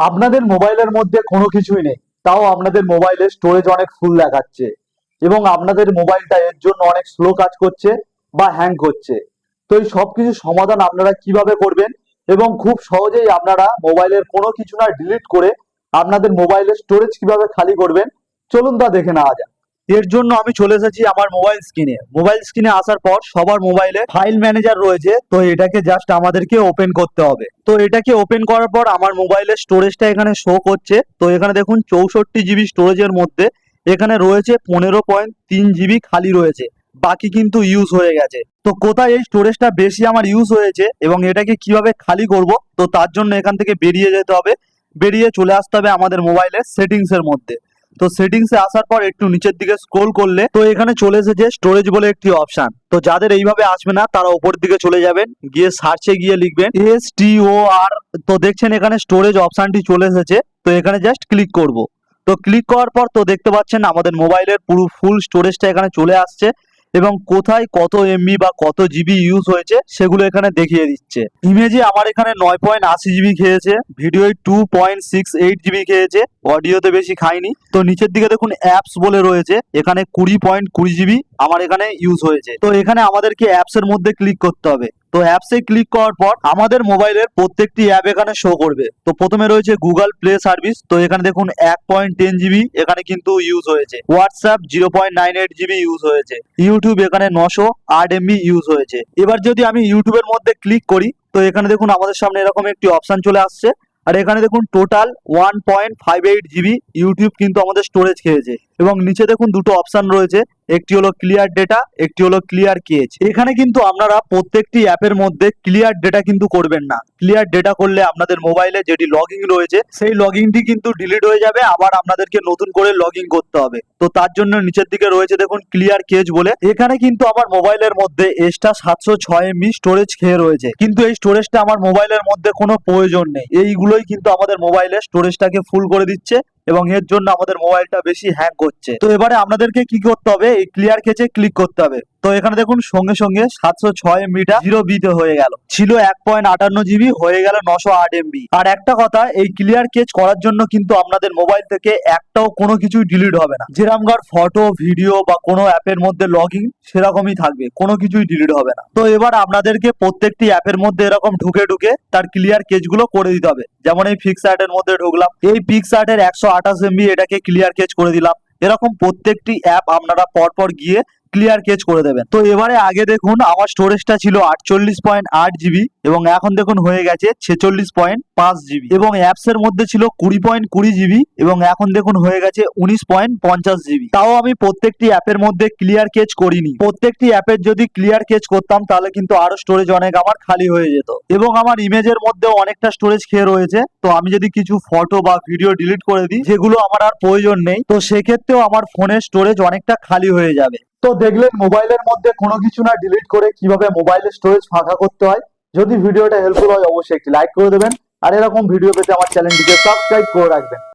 আপনাদের মোবাইলের মধ্যে কোনো কিছুই নেই। তাও আপনাদের মোবাইলে স্টোরেজ অনেক ফুল দেখাচ্ছে। এবং আপনাদের মোবাইলটা এর জন্য অনেক স্লো কাজ করছে বা হ্যাং করছে। তো এই সব কিছু সমাধান আপনারা কীভাবে করবেন? এবং খুব সহজেই আপনারা মোবাইলের কোনো কিছু না ডিলিট করে আপনাদের মোবাইলের স্টোরেজ কীভাবে খালি করবেন? চলুন তা দেখে নেওয়া যাক। এর জন্য আমি চলে এসেছি আমার মোবাইল স্ক্রিনে মোবাইল স্ক্রিনে আসার পর সবার মোবাইলে ফাইল ম্যানেজার রয়েছে, তো এটাকে জাস্ট আমাদেরকে ওপেন করতে হবে। তো এটাকে ওপেন করার পর আমার মোবাইলের স্টোরেজটা এখানে শো করছে। তো এখানে দেখুন চৌষট্টি জিবি স্টোরেজের মধ্যে এখানে রয়েছে পনেরো পয়েন্ট তিন জিবি খালি রয়েছে। বাকি কিন্তু ইউজ হয়ে গেছে। তো কোথায় এই স্টোরেজটা বেশি আমার ইউজ হয়েছে এবং এটাকে কীভাবে খালি করব, তো তার জন্য এখান থেকে বেরিয়ে যেতে হবে। বেরিয়ে চলে আসতে হবে আমাদের মোবাইলের সেটিংসের মধ্যে। তো সেটিংসে আসার পর একটু নিচের দিকে স্ক্রোল করলে তো এখানে চলে এসেছে স্টোরেজ বলে একটি অপশন তো যাদের এইভাবে আসবে না, তারা ওপর দিকে চলে যাবেন, গিয়ে সার্চে গিয়ে লিখবেন এস টি ও আর তো দেখছেন এখানে স্টোরেজ অপশনটি চলে এসেছে, তো এখানে জাস্ট ক্লিক করব। তো ক্লিক করার পর তো দেখতে পাচ্ছেন আমাদের মোবাইলের পুরো ফুল স্টোরেজটা এখানে চলে আসছে। এবং কোথায় কত এমবি বা কত জিবি ইউজ হয়েছে সেগুলো এখানে দেখিয়ে দিচ্ছে। ইমেজে আমার এখানে নয় পয়েন্ট আশি জিবি খেয়েছে ভিডিওয় two point six eight GB খেয়েছে অডিওতে বেশি খাইনি তো নিচের দিকে দেখুন অ্যাপস বলে রয়েছে, এখানে কুড়ি পয়েন্ট কুড়ি জিবি আমার এখানে ইউজ হয়েছে। তো এখানে আমাদেরকে অ্যাপস এর মধ্যে ক্লিক করতে হবে। তো অ্যাপসে ক্লিক করার পর আমাদের মোবাইলের প্রত্যেকটি অ্যাপ এখানে শো করবে। তো প্রথমে রয়েছে গুগল প্লে সার্ভিস তো এখানে দেখুন এক পয়েন্ট টেন জিবি এখানে কিন্তু ইউজ হয়েছে। WhatsApp zero point nine eight GB use হয়েছে। ইউটিউব এখানে নশো আট এমবি ইউজ হয়েছে। এবার যদি আমি ইউটিউবের মধ্যে ক্লিক করি, তো এখানে দেখুন আমাদের সামনে এরকম একটি অপশন চলে আসছে। আর এখানে দেখুন total one point five eight GB YouTube কিন্তু আমাদের স্টোরেজ খেয়েছে। এবং নিচে দেখুন দুটো অপশন রয়েছে, একটি হলো ক্লিয়ার ডেটা একটি হলো ক্লিয়ার কেজ এখানে কিন্তু আপনারা প্রত্যেকটি অ্যাপের মধ্যে ক্লিয়ার ডেটা কিন্তু করবেন না। ক্লিয়ার ডেটা করলে আপনাদের মোবাইলে যেটি লগইন রয়েছে, সেই লগইনটি কিন্তু ডিলিট হয়ে যাবে, আবার আপনাদেরকে নতুন করে লগইন করতে হবে। তো তার জন্য নিচের দিকে রয়েছে দেখুন ক্লিয়ার কেজ বলে। এখানে কিন্তু আমার মোবাইলের মধ্যে এক্সট্রা সাতশো ছয় এমবি স্টোরেজ খেয়ে রয়েছে। কিন্তু এই স্টোরেজটা আমার মোবাইলের মধ্যে কোনো প্রয়োজন নেই। এইগুলোই কিন্তু আমাদের মোবাইলের স্টোরেজটাকে ফুল করে দিচ্ছে। এবং এর জন্য আমাদের মোবাইলটা বেশি হ্যাং করছে। তো এবারে আপনাদেরকে কি করতে হবে? এই ক্লিয়ার কেচে ক্লিক করতে হবে। তো এখানে দেখুন, সঙ্গে সঙ্গে সাতশো ছয় এমবিটা জিরো বিতে হয়ে গেল। ছিল এক পয়েন্ট আটান্ন জিবি হয়ে গেল নশো আট এমবি আর একটা কথা, এই ক্লিয়ার কেচ করার জন্য কিন্তু আপনাদের মোবাইল থেকে একটাও কোনো কিছুই ডিলিট হবে না। যেরামগার ফটো ভিডিও বা কোনো অ্যাপের মধ্যে লগ ইন সেরকমই থাকবে। কোনো কিছুই ডিলিট হবে না। তো এবার আপনাদেরকে প্রত্যেকটি অ্যাপের মধ্যে এরকম ঢুকে ঢুকে তার ক্লিয়ার কেচগুলো করে দিতে হবে। যেমন এই ফিক্স আর্টের মধ্যে ঢুকলাম। এই ফিক্স আর্টের একশো আঠাশ এমবি এটাকে ক্লিয়ার ক্যাচ করে দিলাম। এরকম প্রত্যেকটি অ্যাপ আপনারা পরপর গিয়ে ক্লিয়ার কেচ করে দেবেন। তো এবারে আগে দেখুন, আমার স্টোরেজটা ছিল আটচল্লিশ পয়েন্ট আট জিবি এবং এখন দেখুন হয়ে গেছে ছেচল্লিশ পয়েন্ট পাঁচ জিবি এবং অ্যাপস এর মধ্যে ছিল কুড়ি পয়েন্ট কুড়ি জিবি এবং এখন দেখুন হয়ে গেছে উনিশ পয়েন্ট পঞ্চাশ জিবি তাও আমি প্রত্যেকটি অ্যাপের মধ্যে ক্লিয়ার কেচ করিনি। প্রত্যেকটি অ্যাপের যদি ক্লিয়ার কেচ করতাম, তাহলে কিন্তু আরও স্টোরেজ অনেক আমার খালি হয়ে যেত। এবং আমার ইমেজের মধ্যেও অনেকটা স্টোরেজ খেয়ে রয়েছে। তো আমি যদি কিছু ফটো বা ভিডিও ডিলিট করে দিই, যেগুলো আমার আর প্রয়োজন নেই, তো সেক্ষেত্রেও আমার ফোনের স্টোরেজ অনেকটা খালি হয়ে যাবে। তো দেখলেন মোবাইলের মধ্যে কোনো কিছু না ডিলিট করে কীভাবে মোবাইলের স্টোরেজ ফাঁকা করতে হয়। যদি ভিডিওটা হেল্পফুল হয়, অবশ্যই একটি লাইক করে দেবেন। আর এরকম ভিডিও পেতে আমার চ্যানেলটিকে সাবস্ক্রাইব করে রাখবেন।